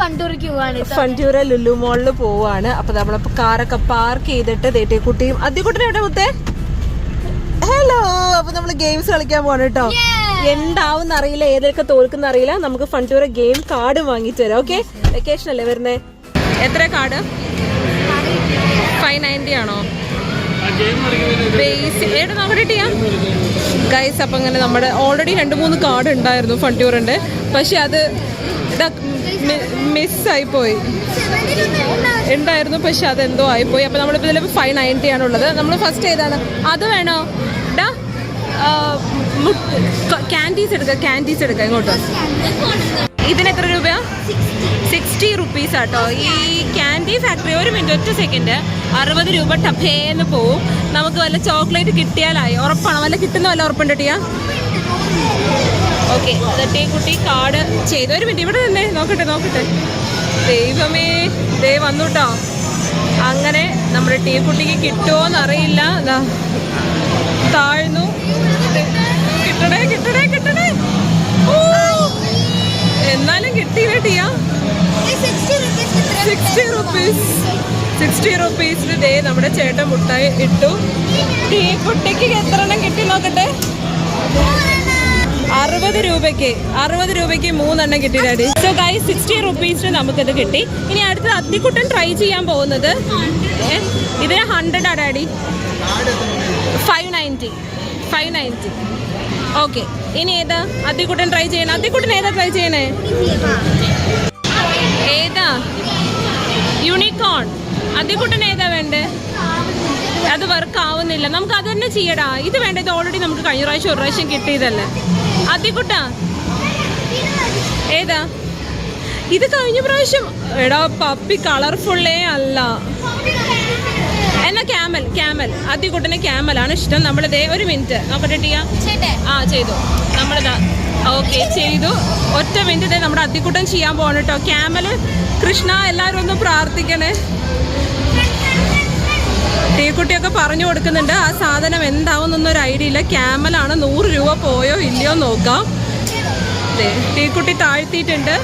ഫണ്ടൂര ലുലു മോളിൽ പോവാണ്. അപ്പൊ നമ്മളിപ്പോ കാറൊക്കെ പാർക്ക് ചെയ്തിട്ട് ദേട്ടിയ കുട്ടിയും അതികുട്ടനെ എവിടെ മുത്തേ? ഹലോ അപ്പൊ നമ്മൾ ഗെയിംസ് കളിക്കാൻ പോവാണ് കേട്ടോ. എന്താവും അറിയില്ല. ഏതൊക്കെ തോൽക്കുന്ന അറിയില്ല. നമുക്ക് ഫണ്ടൂര ഗെയിം കാർഡ് വാങ്ങിച്ചു തരാം. ഓക്കെ വെക്കേഷൻ അല്ലേ വരുന്നേ? എത്ര കാർഡ് ഫൈവ് നയന്റി ആണോ? ബേസിക് ഏട്ടാ നോക്കട്ടെ ചെയ്യാം ഗൈസ് അപ്പം അങ്ങനെ നമ്മുടെ ഓൾറെഡി രണ്ട് മൂന്ന് കാർഡ് ഉണ്ടായിരുന്നു ഫണ്ടൂറിന്റെ പക്ഷെ അത് മിസ്സായി പോയി ഉണ്ടായിരുന്നു പക്ഷെ അതെന്തോ ആയിപ്പോയി. അപ്പോൾ നമ്മളിപ്പോൾ ഇതിൽ ഫൈവ് നയന്റി ആണുള്ളത്. നമ്മൾ ഫസ്റ്റ് ഏതാണ്? അത് വേണോ? ഡാ ക്യാന്റീസ് എടുക്കുക ക്യാന്റീസ് എടുക്കുക ഇങ്ങോട്ട്. ഇതിന് എത്ര രൂപയാ? സിക്സ്റ്റി റുപ്പീസ് ആട്ടോ. ഈ ക്യാൻഡി ഫാക്ടറി ഒരു മിനിറ്റ് ഒറ്റ സെക്കൻഡ്. അറുപത് രൂപ ടഫേന്ന് പോവും. നമുക്ക് വല്ല ചോക്ലേറ്റ് കിട്ടിയാലായി. ഉറപ്പാണ്? വല്ല കിട്ടുന്ന വല്ല ഉറപ്പുണ്ട് ടിയാ? ഓക്കെ ടീ കുട്ടി കാർഡ് ചെയ്ത്. ഒരു മിനിറ്റ് ഇവിടെ തന്നെ. നോക്കട്ടെ നോക്കട്ടെ. ദൈവമേ ദേ വന്നു കേട്ടോ അങ്ങനെ നമ്മുടെ ടീ കുട്ടിക്ക് കിട്ടുമോന്ന് അറിയില്ല താഴ്ന്നു. കിട്ടണേ കിട്ടണേ കിട്ടണേ. എന്നാലും കിട്ടിയില്ല ടിയാ? സിക്സ്റ്റി റുപ്പീസ് സിക്സ്റ്റി റുപ്പീസിന് ദേ നമ്മുടെ ചേട്ടൻ മുട്ടായി ഇട്ടു. ടീ കുട്ടിക്ക് എത്ര എണ്ണം കിട്ടി നോക്കട്ടെ? അറുപത് രൂപയ്ക്ക് അറുപത് രൂപയ്ക്ക് മൂന്നെണ്ണം കിട്ടി ഡാഡി. സോ ഗൈ സിക്സ്റ്റി റുപ്പീസിന് നമുക്കിത് കിട്ടി. ഇനി അടുത്ത അത്തിക്കുട്ടൻ ട്രൈ ചെയ്യാൻ പോകുന്നത്. ഇത് ഇതിന് hundred daddy? Five ninety five ninety okay ഇനി ഏതാ? അത്തിക്കുട്ടൻ ട്രൈ ചെയ്യണം. അത്തിക്കുട്ടൻ ഏതാ ട്രൈ ചെയ്യണേ? ഏതാ? യൂണിക്കോൺ അതിക്കുട്ടൻ ഏതാ വേണ്ടേ? അത് വർക്ക് ആവുന്നില്ല. നമുക്ക് അത് തന്നെ ചെയ്യടാ. ഇത് വേണ്ട? ഇത് ഓൾറെഡി നമുക്ക് കഴിഞ്ഞ പ്രാവശ്യം ഒരു പ്രാവശ്യം കിട്ടിയതല്ലേ? അതിക്കുട്ട ഏതാ? ഇത് കഴിഞ്ഞ പ്രാവശ്യം എടാ പപ്പി കളർഫുള്ളേ അല്ല. എന്നാ ക്യാമൽ ക്യാമൽ. അതിക്കുട്ടന് ക്യാമലാണ് ഇഷ്ടം. നമ്മളിതേ ഒരു മിനിറ്റ്. നോക്കട്ടെ ടിയാ. ആ ചെയ്തു. നമ്മളിതാ. ഓക്കെ ചെയ്തു. ഒറ്റ മിനിറ്റ് നമ്മുടെ അതികുട്ടൻ ചെയ്യാൻ പോകണം കേട്ടോ. ക്യാമൽ കൃഷ്ണ എല്ലാവരും ഒന്ന് പ്രാർത്ഥിക്കണേ. ടീക്കുട്ടിയൊക്കെ പറഞ്ഞു കൊടുക്കുന്നുണ്ട്. ആ സാധനം എന്താവും എന്നൊരു ഐഡിയ ഇല്ല. ക്യാമലാണ് നൂറ് രൂപ പോയോ ഇല്ലയോ നോക്കാം. ടീക്കുട്ടി താഴ്ത്തിയിട്ടുണ്ട്.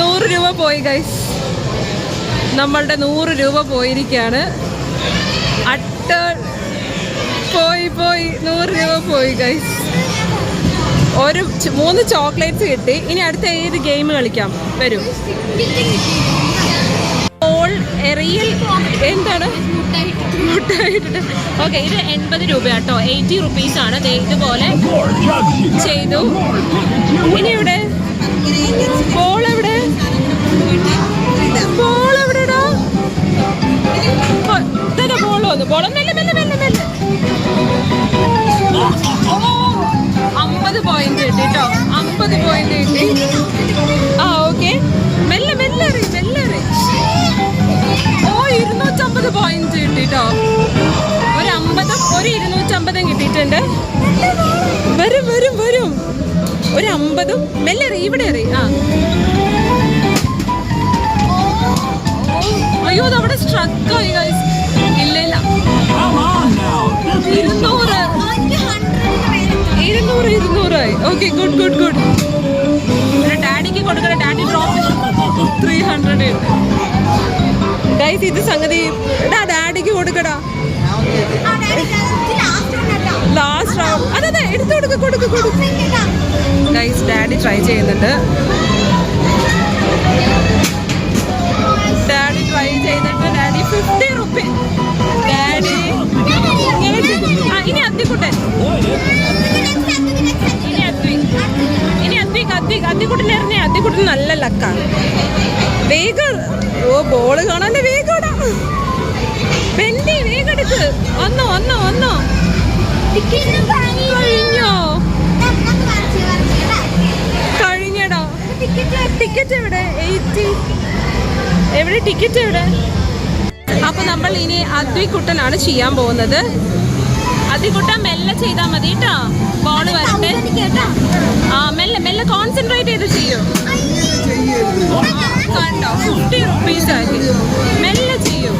നൂറ് രൂപ പോയി ഗൈസ് നമ്മളുടെ നൂറ് രൂപ പോയിരിക്കുകയാണ് അട്ട പോയി പോയി. നൂറ് രൂപ പോയി ഗൈസ് ഒരു മൂന്ന് ചോക്ലേറ്റ്സ് കിട്ടി. ഇനി അടുത്ത ഏത് ഗെയിം കളിക്കാം? വരൂ. ബോൾ എറിയൽ എന്താണ്? ഓക്കെ ഇത് എൺപത് രൂപയാട്ടോ. എയ്റ്റി റുപ്പീസ് ആണ്. ഇതുപോലെ ചെയ്തു. ഇനി ഇവിടെ ബോൾ എവിടെ? ബോൾ എവിടെടാ? അമ്പത് പോയിന്റ് കിട്ടി കേട്ടോ അമ്പത് പോയിന്റ് കിട്ടി. പോയിന്റ് കിട്ടിട്ടോ? ഒരു അമ്പതും ഒരു ഇരുന്നൂറ്റമ്പതും കിട്ടിയിട്ടുണ്ട്. വരും വരും വരും. ഒരു അമ്പതും മെല്ലെ എറി ഇവിടെ എറി. ആ. അയ്യോ അതവിടെ അവിടെ സ്ട്രക്ക് ആയി guys. ഇല്ല ഇല്ല ഇരുന്നൂറ് ഇരുന്നൂറ് ഇരുന്നൂറായി ഓക്കെ ഗുഡ് ഗുഡ് ഗുഡ് ഡാഡിക്ക് കൊടുക്കണം ഡാഡി ഡ്രോപ്പ് ത്രീ ഹൺഡ്രഡ് ഉണ്ട്. ഗൈസ് ഇത് സംഗതി എടാ ഡാഡിക്ക് കൊടുക്കടാ. ലാസ്റ്റ് റൗണ്ട് അതെ അതെ എടുത്തു കൊടുക്ക കൊടുക്ക കൊടുക്ക. ഗൈസ് ഡാഡി ട്രൈ ചെയ്യുന്നുണ്ട്. ഡാഡി ട്രൈ ചെയ്തിട്ട് ഡാഡി ഫിഫ്റ്റി റുപ്പി ഡാഡി ഇനി അത്തിക്കുട്ടൻ ഇനി അദ്വിക് ഇനി അദ്വിക് അദ്വിക് അദ്വിക്കുട്ടൻ എറിഞ്ഞ അദ്വിക്കുട്ടൻ നല്ല ലക്കാണ് വേഗം. ഓ ബോൾ കാണാൻ വേഗം വെന്തി വേഗം എടുക്ക്. വന്നോ വന്നോ വന്നോ. കഴിഞ്ഞോ? കഴിഞ്ഞടാ. ടിക്കറ്റ് എവിടെ? എയ്റ്റി. എവിടെ? ടിക്കറ്റ് എവിടെ? അപ്പൊ നമ്മൾ ഇനി അദ്വിക്കുട്ടനാണ് ചെയ്യാൻ പോകുന്നത്. അദ്വിക്കുട്ടൻ മെല്ലെ ചെയ്താൽ മതി കേട്ടോ. ബോൾ വരട്ടെ. ആ മെല്ലെ മെല്ലെ കോൺസെൻട്രേറ്റ് ചെയ്ത് ചെയ്യൂ. കണ്ടോ? ഫിഫ്റ്റി റുപ്പീസ് ആയി മെല്ലെ ചെയ്യൂ.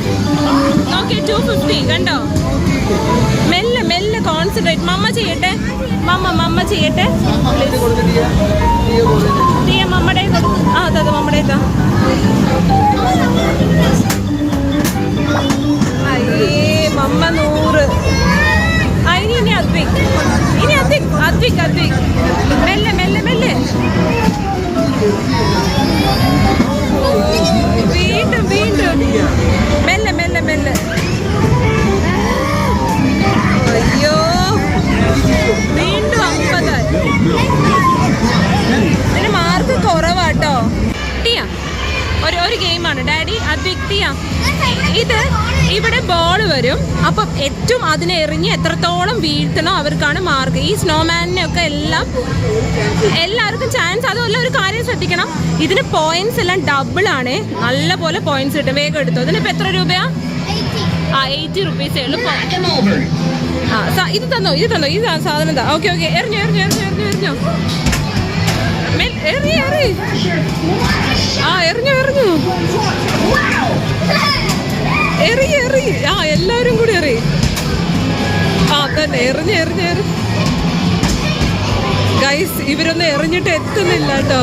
നോക്കി ടു ഫിഫ്റ്റി കണ്ടോ? മെല്ലെ മെല്ലെ കോൺസെൻട്രേറ്റ് മമ്മ ചെയ്യട്ടെ? മമ്മ മമ്മ ചെയ്യട്ടെ? ടീയ മമ്മടെ ആ അതെ അതെ മമ്മടെ അയ്യേ മമ്മ നൂറ്. ആ ഇനി ഇനി ഇനി അദ്വിക് അദ്വിക് അദ്വിക്. മെല്ലെ മെല്ലെ മെല്ലെ. വീണ്ടും വീണ്ടും. മെല്ലെ മെല്ലെ മെല്ലെ. വരും. അപ്പം ഏറ്റവും അതിനെ എറിഞ്ഞ് എത്രത്തോളം വീഴ്ത്തണോ അവർക്കാണ് മാർഗം ഈ സ്നോമാനിനെ ഒക്കെ എല്ലാം എല്ലാവർക്കും ചാൻസ് അതുമല്ല ഒരു കാര്യം ശ്രദ്ധിക്കണം. ഇതിന് പോയിന്റ്സ് എല്ലാം ഡബിൾ ആണ്. നല്ല പോലെ പോയിന്റ്സ് കിട്ടും. വേഗം എടുത്തു. ഇതിനിപ്പോൾ എത്ര രൂപയാ? ആ എയ്റ്റി റുപ്പീസേ ഉള്ളൂ. ആ ഇത് തന്നോ ഇത് തന്നോ ഇത് സാധനം താ ഓക്കെ ഓക്കെ എറിഞ്ഞോ എറിഞ്ഞോ എറിഞ്ഞോ എറിഞ്ഞോ എറിഞ്ഞോ. എറി ആ എറിഞ്ഞോ എറിഞ്ഞോ. എറി എറി. ആ എല്ലാവരും കൂടി എറി. ആ തന്നെ എറിഞ്ഞ് എറിഞ്ഞ് എറി. ഗൈസ് ഇവരൊന്നും എറിഞ്ഞിട്ട് എത്തുന്നില്ല കേട്ടോ.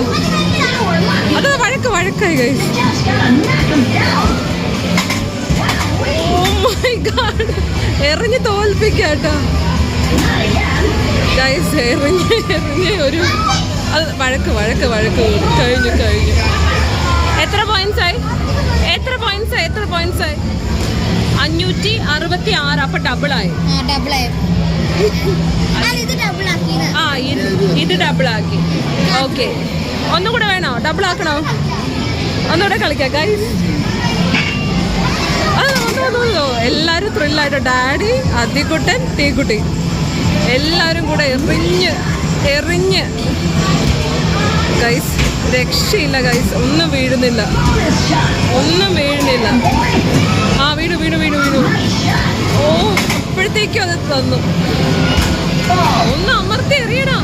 അത് വഴക്ക് വഴക്കായി ഗൈസ് ഗാഡ് എറിഞ്ഞ് തോൽപ്പിക്കാട്ടോ ഗൈസ് എറിഞ്ഞ് എറിഞ്ഞ് ഒരു അത് വഴക്ക് വഴക്ക് വഴക്ക്. കഴിഞ്ഞു കഴിഞ്ഞു. എത്ര പോയിന്റ്സ് ആയി? എത്ര പോയിന്റ്സ് എത്ര പോയിന്റ്സ് അഞ്ഞൂറ്റി അറുപത്തി ആറ്. അപ്പൊ ഡബിൾ ആയി. ആ ഇത് ആക്കി. ഓക്കെ ഒന്നും കൂടെ വേണോ? ഡബിൾ ആക്കണോ? ഒന്നുകൂടെ കളിക്കാം ഗൈസ് എല്ലാരും ത്രില്ലായിട്ട് ഡാഡി അതികുട്ടൻ തീക്കുട്ടി എല്ലാരും കൂടെ എറിഞ്ഞ് എറിഞ്ഞ്. രക്ഷയില്ല ഗൈസ് ഒന്നും വീഴുന്നില്ല. ഒന്നും വീഴുന്നില്ല. ആ വീണു വീണു വീണു വീണു. ഓ അപ്പോഴത്തേക്കും അത് തന്നു. ഒന്ന് അമർത്തി എറിയടാ.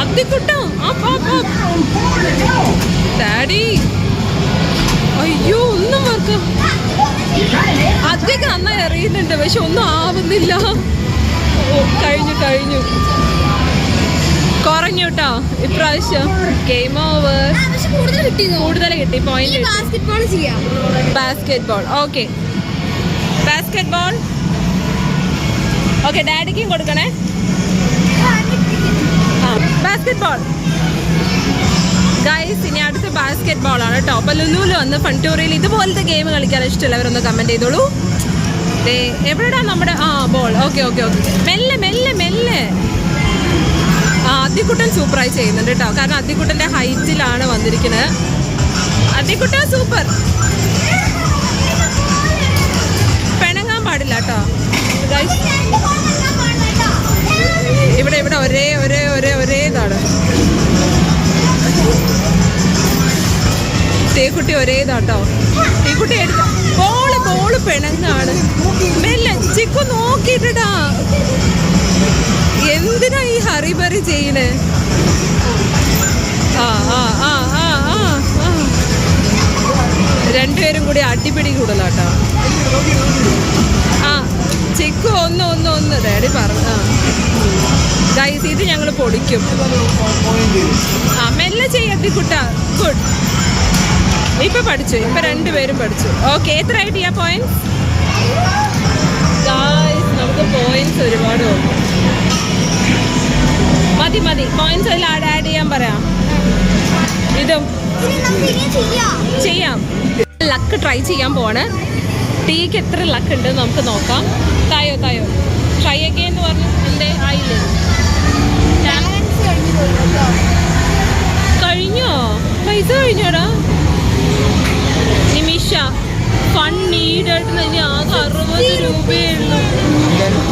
അതിക്കുട്ടോ. ഡാഡി. അയ്യോ ഒന്നും വർക്ക് അധികം നന്നായി എറിയുന്നുണ്ട് പക്ഷെ ഒന്നും ആവുന്നില്ല. കഴിഞ്ഞു കഴിഞ്ഞു. കുറഞ്ഞു കേട്ടോ ഇപ്രാവശ്യം ഗെയിം ഓവർ കൂടുതൽ കിട്ടി point basketball okay basketball okay ഡാഡിക്കും കൊടുക്കണേ. ബാസ്കറ്റ് ബോൾ ഗൈസ് ഇനി അടുത്ത ബാസ്കറ്റ് ബോൾ ആണ് കേട്ടോ അപ്പൊ ലുലുവിൽ വന്ന് ഫൺടൂറിയിൽ ഇതുപോലത്തെ ഗെയിം കളിക്കാൻ ഇഷ്ടമുള്ളവരൊന്ന് കമന്റ് ചെയ്തോളൂ. എവിടെയാണ് നമ്മുടെ ആ ബോൾ ഓക്കെ ഓക്കെ ഓക്കെ മെല്ലെ മെല്ലെ മെല്ലെ. ആ അത്തിക്കുട്ടൻ സൂപ്പറായി ചെയ്യുന്നുണ്ട് കേട്ടോ. കാരണം അത്തിക്കുട്ടന്റെ ഹൈറ്റിലാണ് വന്നിരിക്കുന്നത്. അത്തിക്കുട്ട സൂപ്പർ. പിണങ്ങാൻ പാടില്ല കേട്ടോ. ഇവിടെ ഇവിടെ ഒരേ ഒരേ ഒരേ ഒരേ ഇതാണ്. തേക്കുട്ടി ഒരേ ഇതാട്ടോ തീക്കുട്ടി എടുത്ത ബോൾ ബോൾ പിണങ്ങാണ്. മെല്ലെ ചിക്കു നോക്കിയിട്ടാ എന്തിനാ ഈ ഹറിബറി ചെയ്യണേ? ആ ആ ആ ആ ആ ആ. രണ്ടുപേരും കൂടി അടിപിടി കൂടുതലാട്ടോ. ആ ചിക്കു ഒന്ന് ഒന്ന് ഒന്ന്. ഡാഡി പറഞ്ഞു ആ. ഗൈസ് ഇത് ഞങ്ങൾ പൊടിക്കും ആ മെല്ലെ ചെയ്യത്തി കുട്ട ഗുഡ്. ഇപ്പൊ പഠിച്ചു ഇപ്പൊ രണ്ടുപേരും പഠിച്ചു. ഓക്കെ എത്ര ഐഡിയ പോയിന്റ്സ് ഗായ്സ് നമുക്ക് പോയിന്റ്സ് ഒരുപാട് വന്നു. മതി മതി. കോയിൻസ് എല്ലാം ആഡ് ആഡ് ചെയ്യാൻ പറയാം. ഇതും ചെയ്യാം. ലക്ക് ട്രൈ ചെയ്യാൻ പോവാണ്. ടീക്ക് എത്ര ലക്ക് ഉണ്ട് നമുക്ക് നോക്കാം. തായോ തായോ. ട്രൈ അഗൈൻ എന്ന് പറഞ്ഞു. എന്തേ? ആയില്ലേ? കഴിഞ്ഞോ? പൈസ കഴിഞ്ഞോടാ? നിമിഷ. ഫൺ നീഡഡ് ഇനി ആകെ അറുപത് രൂപയേ ഉള്ളൂ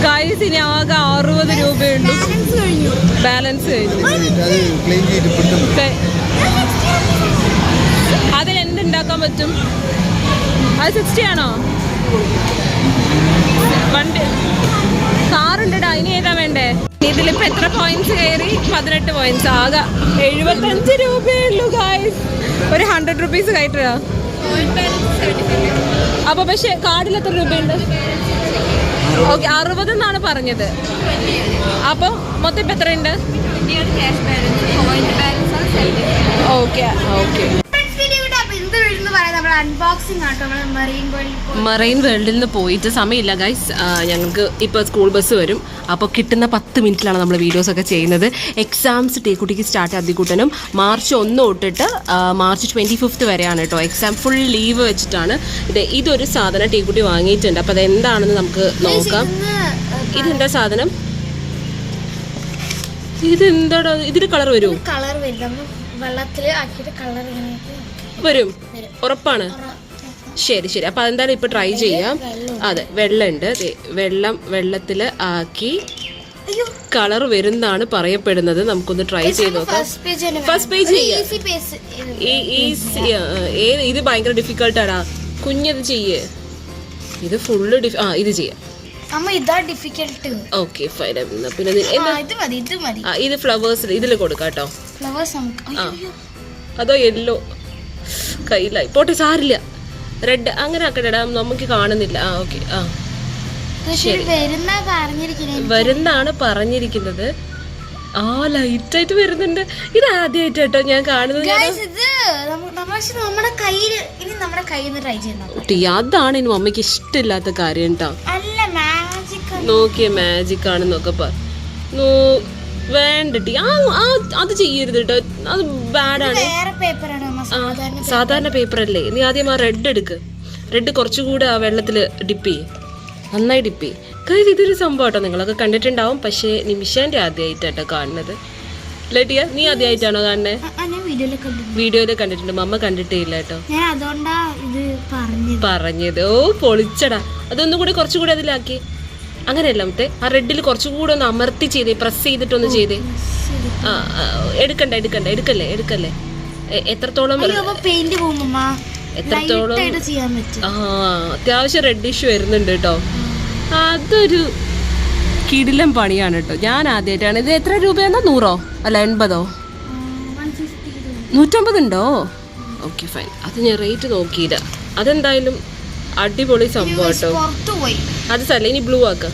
ഗൈസ് ഇനി ആകെ അറുപത് രൂപയേ ബാലൻസ് കഴിഞ്ഞു. ബാലൻസ് കഴിഞ്ഞു. അത് ക്ലെയിം ചെയ്തിട്ട് പെട്ടെന്ന് ക- പറ്റും? അത് സിക്സ്റ്റി ആണോ? വണ്ടി. കാറുണ്ടടാ ഇനി ഏതാ വേണ്ടേ? ഇതിലിപ്പോ എത്ര പോയിന്റ്സ് കയറി? പതിനെട്ട് പോയിന്റ്സ് ആകെ എഴുപത്തഞ്ച് രൂപയേ ഉള്ളൂ ഗായ്സ് ഒരു ഹൺഡ്രഡ് റുപ്പീസ് കയറ്റുക. അപ്പൊ പക്ഷെ കാർഡിൽ എത്ര രൂപയുണ്ട്? ഓക്കെ അറുപത് എന്നാണ് പറഞ്ഞത്. അപ്പൊ മൊത്തം ഇപ്പൊ എത്രയുണ്ട്? ഓക്കെ ഓക്കെ വീഡിയോ അപ്പൊ ഇന്നത്തെ വീഡിയോ എന്ന് പറയാൻ നമ്മൾ അൺബോക്സിംഗ് ആട്ടോ നമ്മൾ മറീൻ വേൾഡിൽ നിന്ന് പോയിട്ട് സമയമില്ല ഗൈസ് ഞങ്ങൾക്ക് ഇപ്പോൾ സ്കൂൾ ബസ് വരും. അപ്പോൾ കിട്ടുന്ന പത്ത് മിനിറ്റിലാണ് നമ്മൾ വീഡിയോസ് ഒക്കെ ചെയ്യുന്നത്. എക്സാംസ് ടീക്കുട്ടിക്ക് സ്റ്റാർട്ട് അതികൂട്ടനും മാർച്ച് ഒന്ന് തൊട്ടിട്ട് മാർച്ച് ട്വന്റി ഫിഫ്ത്ത് വരെയാണ് കേട്ടോ എക്സാം ഫുൾ ലീവ് വെച്ചിട്ടാണ്. ഇത് ഇതൊരു സാധനം ടീക്കുട്ടി വാങ്ങിയിട്ടുണ്ട്. അപ്പോൾ അതെന്താണെന്ന് നമുക്ക് നോക്കാം. ഇതെന്താ സാധനം? ഇത് എന്താടാ ഇതിന് കളർ വരുമോ കളർ വരും. വെള്ളത്തിൽ ആക്കിയിട്ട് കളർ വരും. ഉറപ്പാണ്. ശരി ശരി. അപ്പോൾ അതെന്തായാലും ഇപ്പൊ ട്രൈ ചെയ്യാം. അതെ വെള്ളമുണ്ട്. വെള്ളം വെള്ളത്തിൽ ആക്കി കളർ വരുന്നാണ് പറയപ്പെടുന്നത്. നമുക്കൊന്ന് ട്രൈ ചെയ്ത് നോക്കാം. ഫസ്റ്റ് പേജ് ചെയ്യാം. ഇത് ഭയങ്കര ഡിഫിക്കൽട്ടാടാ കുഞ്ഞത് ചെയ്യേ. ഇത് ഫുള്ള് ഡിഫ് ആ ഇത് ചെയ്യാം. ഓക്കെ ഫൈൻ പിന്നെ ഇത് ഫ്ലവേഴ്സ് ഇതിൽ കൊടുക്കാം കേട്ടോ ഫ്ലവേഴ്സ് അതോ യെല്ലോ കയ്യിലായി. പോട്ടെ സാരില്ല. റെഡ് അങ്ങനെ ആക്കട്ടെടാ നമുക്ക് കാണുന്നില്ല. ആ ഓക്കെ ആ. വരുന്നാണ് പറഞ്ഞിരിക്കുന്നത്. ആ ലൈറ്റ് ആയിട്ട് വരുന്നുണ്ട്. ഇത് ആദ്യമായിട്ട് കേട്ടോ ഞാൻ കാണുന്നത് അതാണ് ഇനി മമ്മിക്ക് ഇഷ്ടമില്ലാത്ത കാര്യം കേട്ടോ നോക്കിയ മാജിക് ആണെന്നൊക്കെ പറ. വേണ്ട ടീ. ആ അത് ചെയ്യരുത് കേട്ടോ അത് ബാഡാണ് സാധാരണ പേപ്പർ അല്ലേ നീ ആദ്യം ആ റെഡ് എടുക്ക്. റെഡ് കുറച്ചുകൂടെ ആ വെള്ളത്തിൽ ഡിപ്പ് ചെയ്യ്. നന്നായി ഡിപ്പ് ചെയ്യ്. കാര്യം ഇതൊരു സംഭവം കേട്ടോ നിങ്ങളൊക്കെ കണ്ടിട്ടുണ്ടാവും. പക്ഷേ നിമിഷാന്റെ ആദ്യമായിട്ടാട്ടോ കാണുന്നത്. ലഡിയ നീ ആദ്യമായിട്ടാണോ കാണുന്നത് വീഡിയോയിൽ കണ്ടു വീഡിയോയിൽ കണ്ടിട്ടുണ്ട്. മമ്മ കണ്ടിട്ടേ ഇല്ല കേട്ടോ പറഞ്ഞത്. ഓ പൊളിച്ചടാ. അതൊന്നും കൂടെ കുറച്ചുകൂടെ അതിലാക്കി. അങ്ങനെയല്ല മറ്റേ ആ റെഡിൽ കുറച്ചുകൂടെ ഒന്ന് അമർത്തി ചെയ്തേ. പ്രസ് ചെയ്തിട്ടൊന്ന് ചെയ്തേ. ആ എടുക്കണ്ട എടുക്കണ്ട. എടുക്കല്ലേ എടുക്കല്ലേ? എത്രത്തോളം പെയിന്റ് എത്രത്തോളം ആ അത്യാവശ്യം റെഡിഷ് വരുന്നുണ്ട് കേട്ടോ അതൊരു കിടിലം പണിയാണ് കേട്ടോ ഞാൻ ആദ്യമായിട്ടാണ് ഇത് എത്ര രൂപയാണോ നൂറോ? അല്ല എൺപതോ? നൂറ്റമ്പതുണ്ടോ ഓക്കെ ഫൈൻ അത് ഞാൻ റേറ്റ് നോക്കിയില്ല. അതെന്തായാലും അടിപൊളി സംഭവം കേട്ടോ അത് സല്ല ഇനി ബ്ലൂ ആക്ക.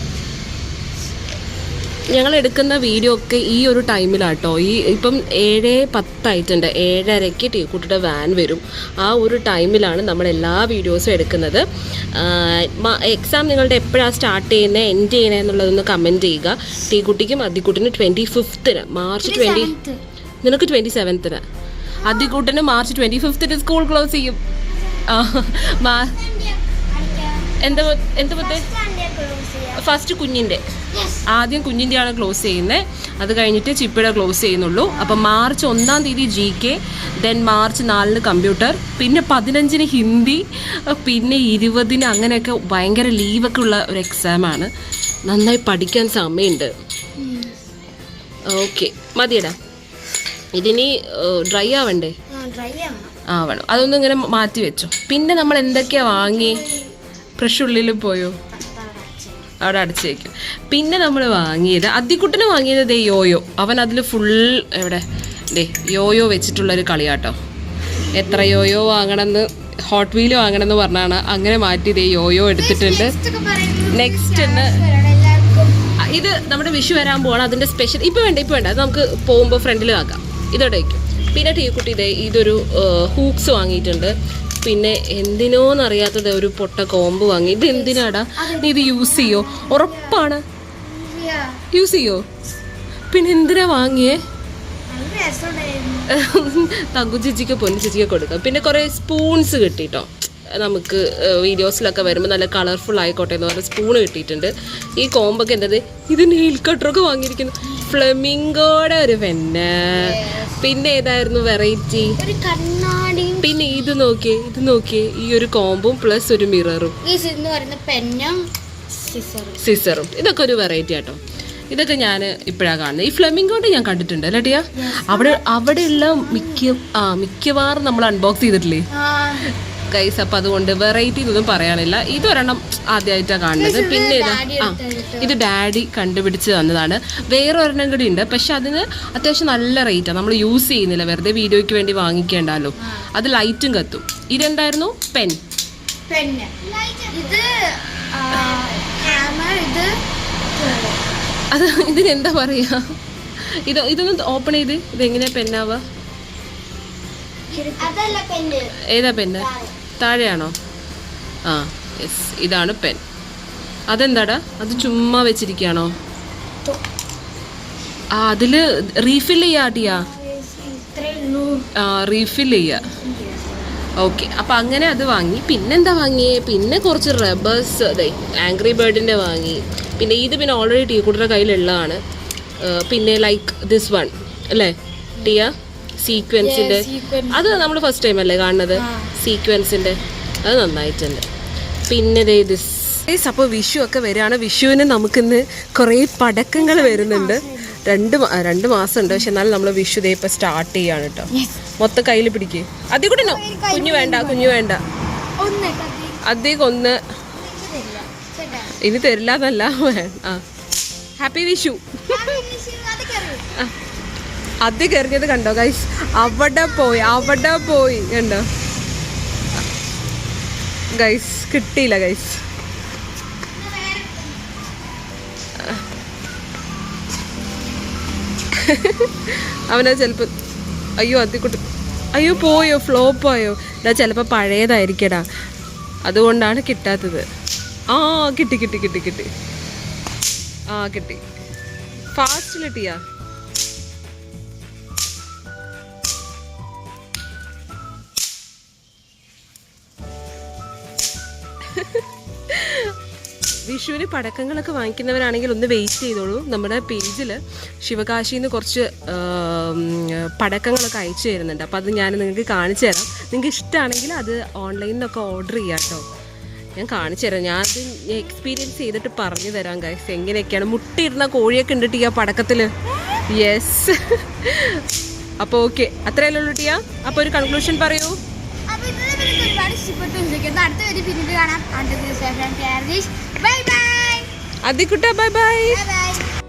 ഞങ്ങൾ എടുക്കുന്ന വീഡിയോ ഒക്കെ ഈ ഒരു ടൈമിലാട്ടോ ഈ ഇപ്പം ഏഴ് പത്തായിട്ടുണ്ട്. ഏഴരയ്ക്ക് ടീക്കുട്ടിയുടെ വാൻ വരും. ആ ഒരു ടൈമിലാണ് നമ്മൾ എല്ലാ വീഡിയോസും എടുക്കുന്നത് എക്സാം നിങ്ങളുടെ എപ്പോഴാണ് സ്റ്റാർട്ട് ചെയ്യുന്നത് എൻഡ് ചെയ്യുന്നത് എന്നുള്ളതൊന്ന് കമന്റ് ചെയ്യുക. ടീക്കുട്ടിക്കും അതിക്കുട്ടിനും ട്വന്റി ഫിഫ്ത്തിന് മാർച്ച് ട്വന്റി നിനക്ക് ട്വന്റി സെവൻത്തിന് അതിക്കൂട്ടിന് മാർച്ച് ട്വന്റി ഫിഫ്ത്തിന് സ്കൂൾ ക്ലോസ് ചെയ്യും. എന്താ എന്താ ഫസ്റ്റ് കുഞ്ഞിന്റെ. ആദ്യം കുഞ്ഞിന്റെയാണ് ക്ലോസ് ചെയ്യുന്നത് അത് കഴിഞ്ഞിട്ട് ചിപ്പിയുടെ ക്ലോസ് ചെയ്യുന്നുള്ളൂ. അപ്പം മാർച്ച് ഒന്നാം തീയതി ജി കെ ദെൻ മാർച്ച് നാലിന് കമ്പ്യൂട്ടർ പിന്നെ പതിനഞ്ചിന് ഹിന്ദി പിന്നെ ഇരുപതിന് അങ്ങനെയൊക്കെ ഭയങ്കര ലീവൊക്കെ ഉള്ള ഒരു എക്സാമാണ് നന്നായി പഠിക്കാൻ സമയമുണ്ട്. ഓക്കെ മതിയടാ. ഇതിനി ഡ്രൈ ആവണ്ടേ? ആവണം. അതൊന്നും ഇങ്ങനെ മാറ്റി വെച്ചോ. പിന്നെ നമ്മൾ എന്തൊക്കെയാ വാങ്ങി? ഫ്രഷ് ഉള്ളിൽ പോയോ? അവിടെ അടച്ചു വയ്ക്കും പിന്നെ നമ്മൾ വാങ്ങിയത് അദ്ദിക്കുട്ടന് വാങ്ങിയത് ദേ യോയോ. അവൻ അതിൽ ഫുൾ എവിടെ? ദേ യോയോ വെച്ചിട്ടുള്ളൊരു കളിയാട്ടോ. എത്ര യോയോ വാങ്ങണമെന്ന് ഹോട്ട് വീൽ വാങ്ങണമെന്ന് പറഞ്ഞാണ് അങ്ങനെ മാറ്റി ദേ യോയോ എടുത്തിട്ടുണ്ട്. നെക്സ്റ്റ് എന്ന് ഇത് നമ്മുടെ വിഷു വരാൻ പോവാണ്. അതിന്റെ സ്പെഷ്യൽ ഇപ്പോൾ വേണ്ട ഇപ്പോൾ വേണ്ട. അത് നമുക്ക് പോകുമ്പോൾ ഫ്രണ്ടിൽ ആക്കാം. ഇതോടെ വയ്ക്കും പിന്നെ ടീക്കുട്ടി ഇതേ ഇതൊരു ഹൂക്സ് വാങ്ങിയിട്ടുണ്ട്. പിന്നെ എന്തിനോന്നറിയാത്തത് ഒരു പൊട്ട കോമ്പ് വാങ്ങി. ഇത് എന്തിനാടാ? നീ ഇത് യൂസ് ചെയ്യോ? ഉറപ്പാണ്. യൂസ് ചെയ്യോ? പിന്നെ എന്തിനാ വാങ്ങിയേ? തങ്കു ചേച്ചിക്ക് പൊന്നു ചേച്ചിക്ക് കൊടുക്കാം. പിന്നെ കുറേ സ്പൂൺസ് കിട്ടിട്ടോ. നമുക്ക് വീഡിയോസിലൊക്കെ വരുമ്പോൾ നല്ല കളർഫുൾ ആയിക്കോട്ടെ എന്ന് പറഞ്ഞ സ്പൂൺ കിട്ടിയിട്ടുണ്ട്. ഈ കോമ്പൊക്കെ എന്തത് ഇത്? നെയിൽ കട്ടറൊക്കെ വാങ്ങിയിരിക്കുന്നു. ഫ്ലെമിങ്കോടെ ഒരു പെണ്ണ് പിന്നെ ഏതായിരുന്നു വെറൈറ്റി ഒരു പിന്നെ ഇത് നോക്കിയേ ഇത് നോക്കിയേ ഈ ഒരു കോമ്പും പ്ലസ് ഒരു മിററും പെന്നും സിസറും ഇതൊക്കെ ഒരു വെറൈറ്റി ആട്ടോ. ഇതൊക്കെ ഞാൻ ഇപ്പോഴാണ് കാണുന്നത് ഈ ഫ്ലെമിംഗോണ്ട് ഞാൻ കണ്ടിട്ടുണ്ട് അല്ലേ ടിയ? അവിടെ അവിടെയുള്ള മിക്ക ആ മിക്കവാറും നമ്മൾ അൺബോക്സ് ചെയ്തിട്ടില്ലേ? ഗൈസ് അപ്പം അതുകൊണ്ട് വെറൈറ്റി ഇതൊന്നും പറയാനില്ല. ഇതൊരെണ്ണം ആദ്യമായിട്ടാണ് കാണുന്നത്. പിന്നെ ഇത് ആ ഇത് ഡാഡി കണ്ടുപിടിച്ച് തന്നതാണ്. വേറെ ഒരെണ്ണം കൂടി ഉണ്ട്. പക്ഷെ അതിന് അത്യാവശ്യം നല്ല റേറ്റാണ് നമ്മൾ യൂസ് ചെയ്യുന്നില്ല. വെറുതെ വീഡിയോയ്ക്ക് വേണ്ടി വാങ്ങിക്കേണ്ടല്ലോ. അത് ലൈറ്റും കത്തും. ഇതെന്തായിരുന്നു? പെൻ ഇത് അത് ഇതിന് എന്താ പറയാ? ഇത് ഇതൊന്ന് ഓപ്പൺ ചെയ്ത്. ഇതെങ്ങനെയാ പെന്നാവുക അതല്ല പെന്ന് ഏതാ പെന്ന് താഴെയാണോ? ആ യെസ് ഇതാണ് പെൻ അതെന്താടാ? അത് ചുമ്മാ വെച്ചിരിക്കുകയാണോ? ആ അതിൽ റീഫിൽ ചെയ്യാട്ടിയാ ആ റീഫിൽ ചെയ്യുക ഓക്കെ അപ്പം അങ്ങനെ അത് വാങ്ങി. പിന്നെന്താ വാങ്ങിയേ? പിന്നെ കുറച്ച് റബ്ബേഴ്സ് അതെ ആംഗ്രി ബേർഡിന്റെ വാങ്ങി. പിന്നെ ഇത് പിന്നെ ഓൾറെഡി ടീ കുട്ടിയുടെ കയ്യിലുള്ളതാണ്. പിന്നെ ലൈക്ക് ദിസ് വൺ അല്ലേ? ടിയ? സീക്വൻസിന്റെ അത് നമ്മൾ ഫസ്റ്റ് ടൈം അല്ലേ കാണുന്നത്? സീക്വൻസിന്റെ അത് നന്നായിട്ടുണ്ട്. പിന്നെ ദേ ദിസ് അപ്പോൾ വിഷു ഒക്കെ വരികയാണ്. വിഷുവിന് നമുക്കിന്ന് കുറേ പടക്കങ്ങൾ വരുന്നുണ്ട്. രണ്ട് രണ്ട് മാസം ഉണ്ട് പക്ഷെ എന്നാലും നമ്മൾ വിഷു ദേ ഇപ്പം സ്റ്റാർട്ട് ചെയ്യാണ് കേട്ടോ മൊത്തം കയ്യിൽ പിടിക്കേ. അതിൽ കൂടെ കുഞ്ഞു വേണ്ട കുഞ്ഞു വേണ്ട. അധികം ഒന്ന്. ഇനി തരില്ല. എന്നല്ല ആ. ഹാപ്പി വിഷു. ആ. അധികം കയറിയത് കണ്ടോ ഗൈസ് അവിടെ പോയി അവിടെ പോയി കണ്ടോ? ഗൈസ് കിട്ടിയില്ല ഗൈസ് അവനത് ചിലപ്പോൾ അയ്യോ അതിക്കുട്ടി അയ്യോ പോയോ ഫ്ലോപ്പായോ ഇതാ ചിലപ്പോൾ പഴയതായിരിക്കടാ. അതുകൊണ്ടാണ് കിട്ടാത്തത്. ആ കിട്ടി കിട്ടി കിട്ടി കിട്ടി. ആ കിട്ടി. ഫാസ്റ്റിൽ വിഷുവിന് പടക്കങ്ങളൊക്കെ വാങ്ങിക്കുന്നവരാണെങ്കിൽ ഒന്ന് വെയിറ്റ് ചെയ്തോളൂ. നമ്മുടെ പേജിൽ ശിവകാശിയിൽ നിന്ന് കുറച്ച് പടക്കങ്ങളൊക്കെ അയച്ചു തരുന്നുണ്ട്. അപ്പോൾ അത് ഞാൻ നിങ്ങൾക്ക് കാണിച്ചു തരാം. നിങ്ങൾക്ക് ഇഷ്ടമാണെങ്കിൽ അത് ഓൺലൈനിൽ നിന്നൊക്കെ ഓർഡർ ചെയ്യാം കേട്ടോ. ഞാൻ കാണിച്ചു തരാം. ഞാൻ അത് എക്സ്പീരിയൻസ് ചെയ്തിട്ട് പറഞ്ഞു തരാം ഗൈസ് എങ്ങനെയൊക്കെയാണ്? മുട്ടയിടുന്ന കോഴിയൊക്കെ ഉണ്ട് ആ പടക്കത്തിൽ യെസ് അപ്പോൾ ഓക്കെ അത്രയല്ലേ ഉള്ളൂ അപ്പോൾ ഒരു കൺക്ലൂഷൻ പറയൂ. വീഡിയോ ഒരുപാട് ഇഷ്ടപ്പെട്ടു വിചാരിക്കുന്നു അടുത്ത ഒരു പിന്നീട് കാണാം. അടുത്ത ദിവസം ബൈ ബൈ അതിക്കുട്ട ബൈ ബൈ ബൈ